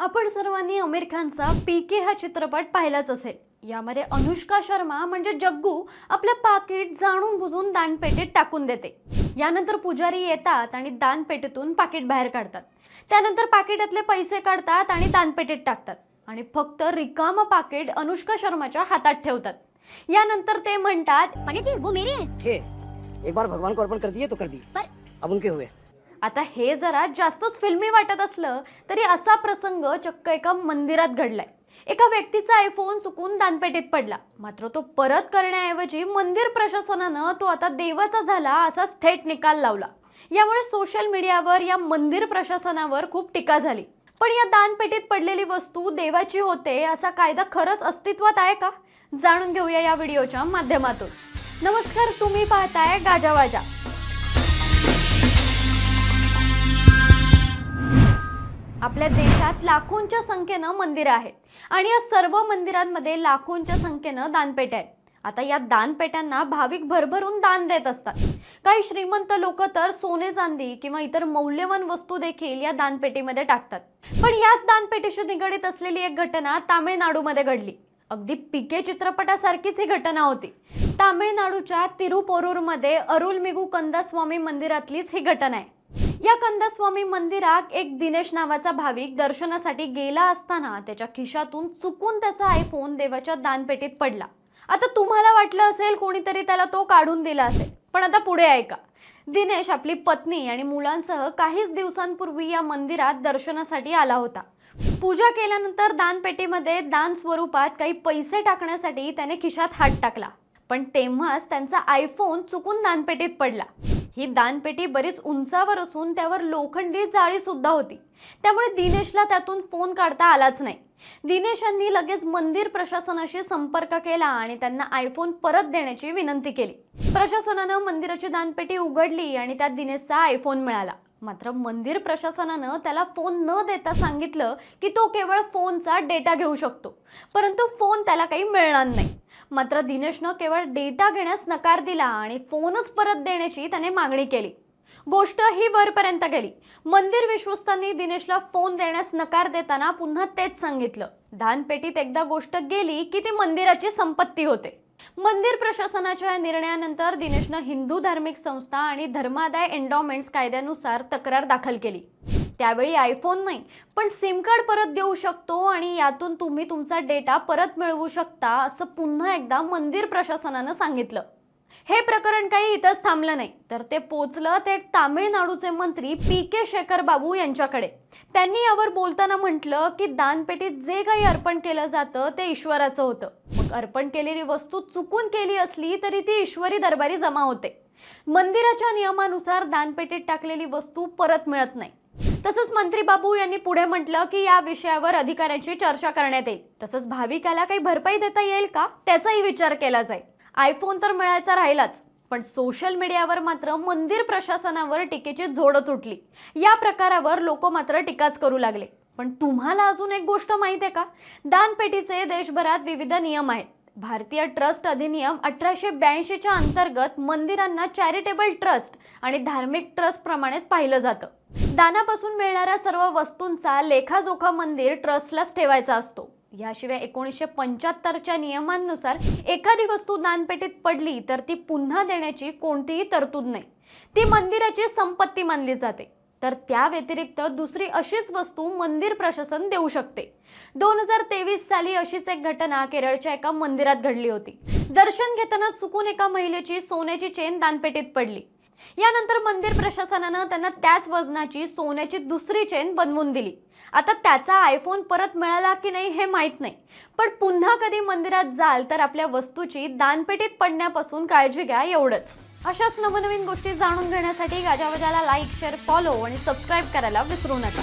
आपण सर्वांनी आमिर खानचा पी के हा चित्रपट पाहिलाच असेल. यामध्ये अनुष्का शर्मा म्हणजे जग्गू आपलं पाकिट जाणून बुजून दानपेटीत टाकून देते. यानंतर पुजारी येतात आणि दानपेटीतून पाकिट बाहेर काढतात. त्यानंतर पाकिटातले पैसे काढतात आणि दानपेटीत टाकतात. आणि फक्त रिकामं पाकिट अनुष्का शर्माच्या हातात ठेवतात. यानंतर ते म्हणतात पंडित जी वो मेरे. थे एक बार भगवान को अर्पण कर दिए तो कर दिए. पर अब उनके हुए. आता हे जरा जास्तच फिल्मी वाटत असलं तरी असा प्रसंग चक्क एका मंदिरात घडलाय. एका व्यक्तीचा आयफोन चुकून दानपेटीत पडला. मात्र तो परत करण्याऐवजी मंदिर प्रशासनानं तो आता देवाचा झाला असाच थेट निकाल लावला. यामुळे सोशल मीडियावर या मंदिर प्रशासनावर खूप टीका झाली. पण या दानपेटीत पडलेली वस्तू देवाची होते असा कायदा खरंच अस्तित्वात आहे का? जाणून घेऊया या व्हिडिओच्या माध्यमातून. नमस्कार तुम्ही पाहताय गाजावाजा आपल्या देशात लाखोंच्या संख्येनं मंदिरं आहेत. आणि या सर्व मंदिरांमध्ये लाखोंच्या संख्येनं दानपेट्या आहेत. आता या दानपेट्यांना भाविक भरभरून दान देत असतात. काही श्रीमंत लोक तर सोने चांदी किंवा इतर मौल्यवान वस्तू देखील या दानपेटीमध्ये टाकतात. पण याच दानपेटीशी निगडीत असलेली एक घटना तामिळनाडूमध्ये घडली. अगदी पिके चित्रपटासारखीच ही घटना होती. तामिळनाडूच्या तिरुपोरूरमध्ये अरुलमिगू कंदास्वामी मंदिरातलीच ही घटना आहे. या कंदस्वामी मंदिरात एक दिनेश नावाचा भाविक दर्शनासाठी गेला असताना त्याच्या खिशातून चुकून त्याचा आयफोन देवाच्या दानपेटीत पडला. आता तुम्हाला वाटलं असेल कोणीतरी त्याला तो काढून दिला असेल पण आता पुढे ऐका. दिनेश आपली पत्नी आणि मुलांसह काहीच दिवसांपूर्वी या मंदिरात दर्शनासाठी आला होता. पूजा केल्यानंतर दानपेटीमध्ये दान स्वरूपात काही पैसे टाकण्यासाठी त्याने खिशात हात टाकला पण तेव्हाच त्यांचा आयफोन चुकून दानपेटीत पडला. ही दानपेटी बरीच उंचावर असून त्यावर लोखंडी जाळी सुद्धा होती. त्यामुळे दिनेशला त्यातून फोन काढता आलाच नाही. दिनेशांनी लगेच मंदिर प्रशासनाशी संपर्क केला आणि त्यांना आयफोन परत देण्याची विनंती केली. प्रशासनानं मंदिराची दानपेटी उघडली आणि त्यात दिनेशचा आयफोन मिळाला. मात्र मंदिर प्रशासनानं त्याला फोन न देता सांगितलं की तो केवळ फोनचा डेटा घेऊ शकतो. परंतु फोन त्याला काही मिळणार नाही. मात्र दिनेशनं केवळ डेटा घेण्यास नकार दिला आणि फोनच परत देण्याची त्याने मागणी केली. गोष्ट ही वरपर्यंत गेली. मंदिर विश्वस्तांनी दिनेशला फोन देण्यास नकार देताना पुन्हा तेच सांगितलं. दानपेटीत एकदा गोष्ट गेली की ती मंदिराची संपत्ती होते. मंदिर प्रशासनाच्या या निर्णयानंतर दिनेशनं हिंदू धार्मिक संस्था आणि धर्मादाय एन्डॉमेंट्स कायद्यानुसार तक्रार दाखल केली. त्यावेळी आयफोन नाही पण सिम कार्ड परत देऊ शकतो आणि यातून तुम्ही तुमचा डेटा परत मिळवू शकता असं पुन्हा एकदा मंदिर प्रशासनानं सांगितलं. हे प्रकरण काही इथंच थांबलं नाही. तर ते पोचलं ते तामिळनाडूचे मंत्री पी के शेखर बाबू यांच्याकडे. त्यांनी यावर बोलताना म्हटलं की दानपेटीत जे काही अर्पण केलं जातं ते ईश्वराचं होतं. मग अर्पण केलेली वस्तू चुकून केली असली तरी ती ईश्वरी दरबारी जमा होते. मंदिराच्या नियमानुसार दानपेटीत टाकलेली वस्तू परत मिळत नाही. तसंच मंत्री बाबू यांनी पुढे म्हटलं की या विषयावर अधिकाऱ्यांची चर्चा करण्यात येईल. तसंच भाविकाला काही भरपाई देता येईल का? त्याचाही विचार केला जाईल. आयफोन तर मिळायचा राहिलाच पण सोशल मीडियावर मात्र मंदिर प्रशासनावर टीकेची झोडच उठली या प्रकारावर लोक मात्र टीकाच करू लागले. पण तुम्हाला अजून एक गोष्ट माहिती आहे का? दानपेटीचे देशभरात विविध नियम आहेत. भारतीय ट्रस्ट अधिनियम अठराशे ब्याऐंशीच्या अंतर्गत मंदिरांना चॅरिटेबल ट्रस्ट आणि धार्मिक ट्रस्ट प्रमाणेच पाहिलं जातं. दानापासून मिळणाऱ्या सर्व वस्तूंचा लेखाजोखा मंदिर ट्रस्टलाच ठेवायचा असतो. याशिवाय एकोणीसशे पंच्याहत्तरच्या नियमांनुसार एखादी वस्तू दानपेटीत पडली तर ती पुन्हा देण्याची कोणतीही तरतूद नाही. ती मंदिराची संपत्ती मानली जाते. तर त्या व्यतिरिक्त दुसरी अशीच वस्तू मंदिर प्रशासन देऊ शकते. दोन हजार तेवीस साली अशीच एक घटना केरळच्या एका मंदिरात घडली होती. दर्शन घेताना चुकून एका महिलेची सोन्याची चेन दानपेटीत पडली. यानंतर मंदिर प्रशासनानं त्यांना त्याच वजनाची सोन्याची दुसरी चेन बनवून दिली. आता त्याचा आयफोन परत मिळाला की नाही हे माहीत नाही. पण पुन्हा कधी मंदिरात जाल तर आपल्या वस्तूची दानपेटीत पडण्यापासून काळजी घ्या एवढंच. अशाच नवनवीन गोष्टी जाणून घेण्यासाठी गाजावाजाला लाईक शेअर फॉलो आणि सबस्क्राईब करायला विसरू नका.